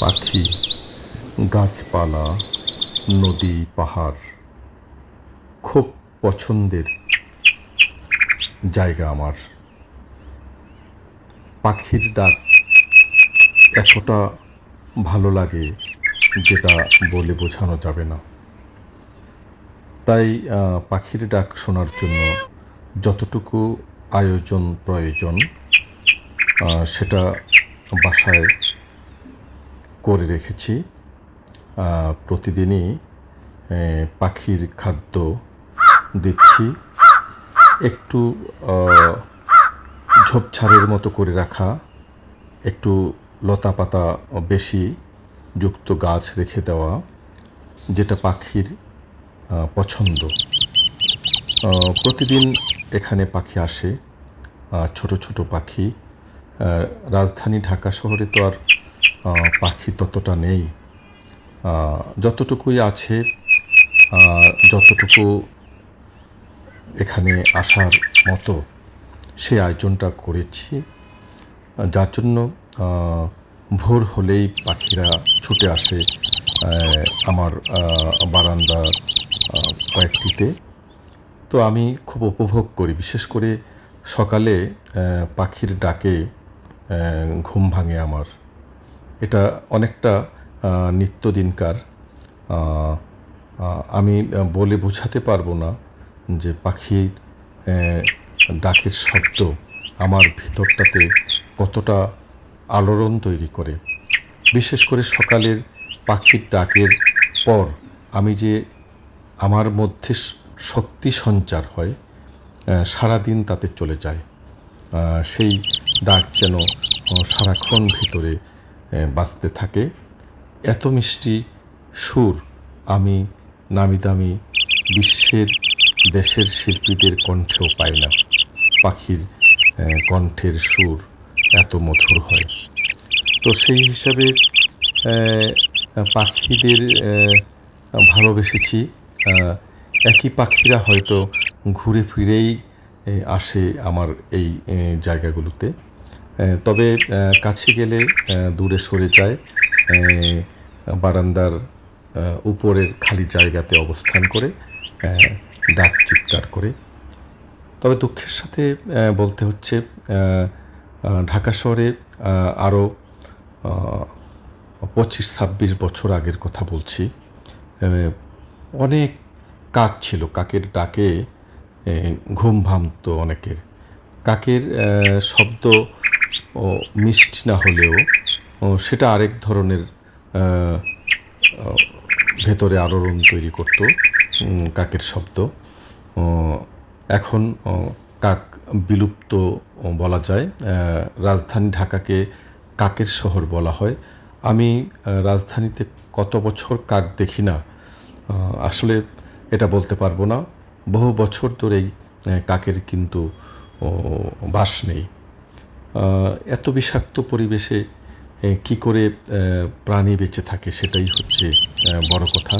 পাখি, গাছপালা, নদী, পাহাড়, খুব পছন্দের জায়গা আমার। পাখির ডাক এতটা ভালো লাগে যেটা বলে বোঝানো যাবে না। তাই পাখির ডাক শোনার জন্য যতটুকু আয়োজন প্রয়োজন সেটা বাসায় করে রেখেছি। প্রতিদিনই পাখির খাদ্য দিচ্ছি। একটু ঝোপঝাড়ের মতো করে রাখা, একটু লতা পাতা বেশি যুক্ত গাছ রেখে দেওয়া, যেটা পাখির পছন্দ। প্রতিদিন এখানে পাখি আসে ছোট ছোট পাখি। রাজধানী ঢাকা শহরে তো আর পাখি ততটা নেই। যতটুকুই আছে যতটুকু এখানে আসার মতো সেই আয়োজনটা করেছি। যার জন্য ভোর হলেই পাখিরা ছুটে আসে আমার বারান্দা কয়েকটিতে। তো আমি খুব উপভোগ করি, বিশেষ করে সকালে পাখির ডাকে ঘুম ভাঙে আমার। এটা অনেকটা নিত্যদিনকার। আমি বলে বোঝাতে পারব না যে পাখির ডাকের শব্দ আমার ভিতরটাতে কতটা আলোড়ন তৈরি করে। বিশেষ করে সকালের পাখির ডাকের পর আমি যে আমার মধ্যে শক্তি সঞ্চার হয় সারাদিন তাতে চলে যায়। সেই ডাক যেন সারাক্ষণ ভিতরে বাজতে থাকে। এত মিষ্টি সুর আমি নামি দামি বিশ্বের, দেশের শিল্পীদের কণ্ঠেও পাই না। পাখির কণ্ঠের সুর এত মধুর হয়। তো সেই হিসাবে পাখিদের ভালোবেসেছি। একই পাখিরা হয়তো ঘুরে ফিরেই আসে আমার এই জায়গাগুলোতে। তবে কাছে গেলে দূরে সরে যায় বারান্দার উপরের খালি জায়গাতে অবস্থান করে ডাক চিৎকার করে। তবে দুঃখের সাথে বলতে হচ্ছে ঢাকা শহরে আরও পঁচিশ, ছাব্বিশ বছর আগের কথা বলছি। অনেক কাক ছিল, কাকের ডাকে ঘুম ভাঙতো অনেকের। কাকের শব্দ মিষ্টি না হলেও সেটা আরেক ধরনের ভেতরে আলোড়ন তৈরি করতো কাকের শব্দ। এখন কাক বিলুপ্ত বলা যায় রাজধানী ঢাকাকে কাকের শহর বলা হয়। আমি রাজধানীতে কত বছর কাক দেখি না আসলে এটা বলতে পারব না। বহু বছর ধরেই কাকের কিন্তু বাস নেই। এত বিষাক্ত পরিবেশে কি করে প্রাণী বেঁচে থাকে সেটাই হচ্ছে বড় কথা।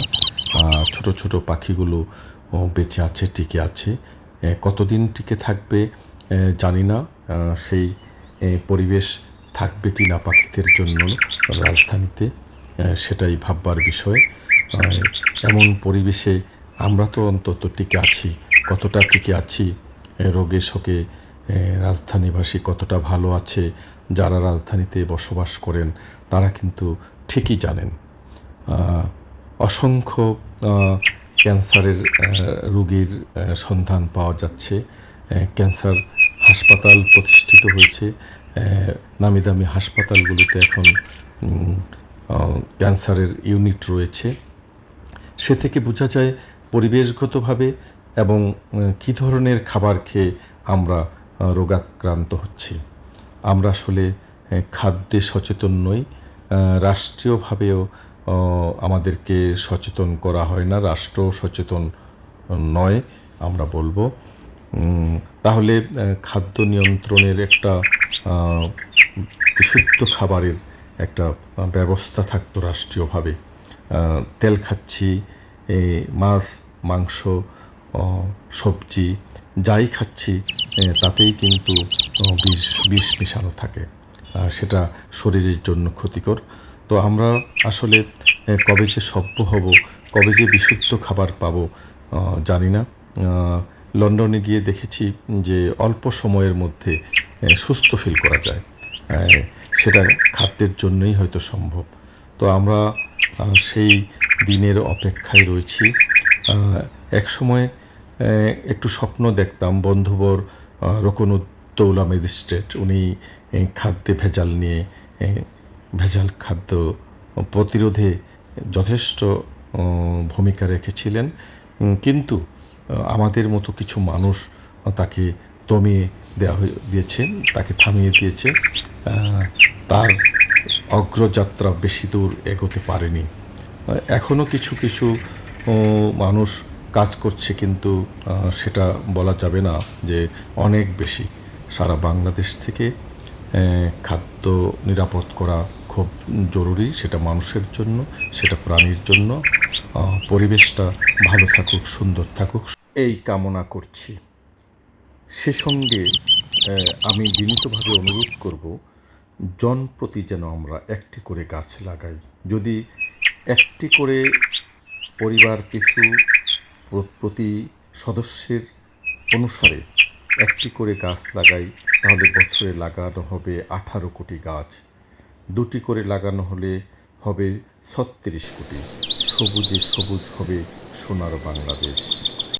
ছোট ছোট পাখিগুলো বেঁচে আছে, টিকে আছে। কতদিন টিকে থাকবে জানি না। সেই পরিবেশ থাকবে কি না পাখিদের জন্য রাজধানীতে সেটাই ভাববার বিষয়। এমন পরিবেশে আমরা তো অন্তত টিকে আছি, কতটা টিকে আছি রোগে শোকে রাজধানীবাসী কতটা ভালো আছে, যারা রাজধানীতে বসবাস করেন, তারা কিন্তু ঠিকই জানেন। অসংখ্য ক্যান্সারের রোগীর সন্ধান পাওয়া যাচ্ছে। ক্যান্সার হাসপাতাল প্রতিষ্ঠিত হয়েছে। নামি দামি হাসপাতালগুলোতে এখন ক্যান্সারের ইউনিট রয়েছে। সে থেকে বোঝা যায় পরিবেশগতভাবে এবং কী ধরনের খাবার খেয়ে আমরা রোগাক্রান্ত হচ্ছি। আমরা আসলে খাদ্যে সচেতন নই। রাষ্ট্রীয়ভাবেও আমাদেরকে সচেতন করা হয় না, রাষ্ট্র সচেতন নয়, আমরা বলব। তাহলে খাদ্য নিয়ন্ত্রণের একটা বিশুদ্ধ খাবারের একটা ব্যবস্থা থাকতো রাষ্ট্রীয়ভাবে। তেল খাচ্ছি মাছ, মাংস সবজি যাই খাচ্ছি তাতেই কিন্তু বিষ বিষ মেশানো থাকে। সেটা শরীরের জন্য ক্ষতিকর। তো আমরা আসলে কবে যে সভ্য হব, কবে যে বিশুদ্ধ খাবার পাবো জানি না। লন্ডনে গিয়ে দেখেছি যে অল্প সময়ের মধ্যে সুস্থ ফিল করা যায়। সেটা খাদ্যের জন্যই হয়তো সম্ভব। তো আমরা সেই দিনের অপেক্ষায় রয়েছি। এক সময় একটু স্বপ্ন দেখতাম, বন্ধুবর রকনুদ্দৌলা ম্যাজিস্ট্রেট, উনি খাদ্যে ভেজাল নিয়ে ভেজাল খাদ্য প্রতিরোধে যথেষ্ট ভূমিকা রেখেছিলেন। কিন্তু আমাদের মতো কিছু মানুষ তাকে দমিয়ে দেওয়া দিয়েছে, তাকে থামিয়ে দিয়েছে। তার অগ্রযাত্রা বেশি দূর এগোতে পারেনি। এখনও কিছু কিছু মানুষ কাজ করছে কিন্তু সেটা বলা যাবে না যে অনেক বেশি। সারা বাংলাদেশ থেকে খাদ্য নিরাপদ করা খুব জরুরি, সেটা মানুষের জন্য, সেটা প্রাণীর জন্য। পরিবেশটা ভালো থাকুক, সুন্দর থাকুক। এই কামনা করছি। সে সঙ্গে আমি বিনীতভাবে অনুরোধ করব, জনপ্রতি যেন আমরা একটি করে গাছ লাগাই। যদি একটি করে পরিবার পিছু প্রতি সদস্যের অনুসারে একটি করে গাছ লাগাই, তাহলে বছরে লাগানো হবে আঠারো কোটি গাছ। দুটি করে লাগানো হলে হবে ছত্রিশ কোটি। সবুজে সবুজ হবে সোনার বাংলাদেশ।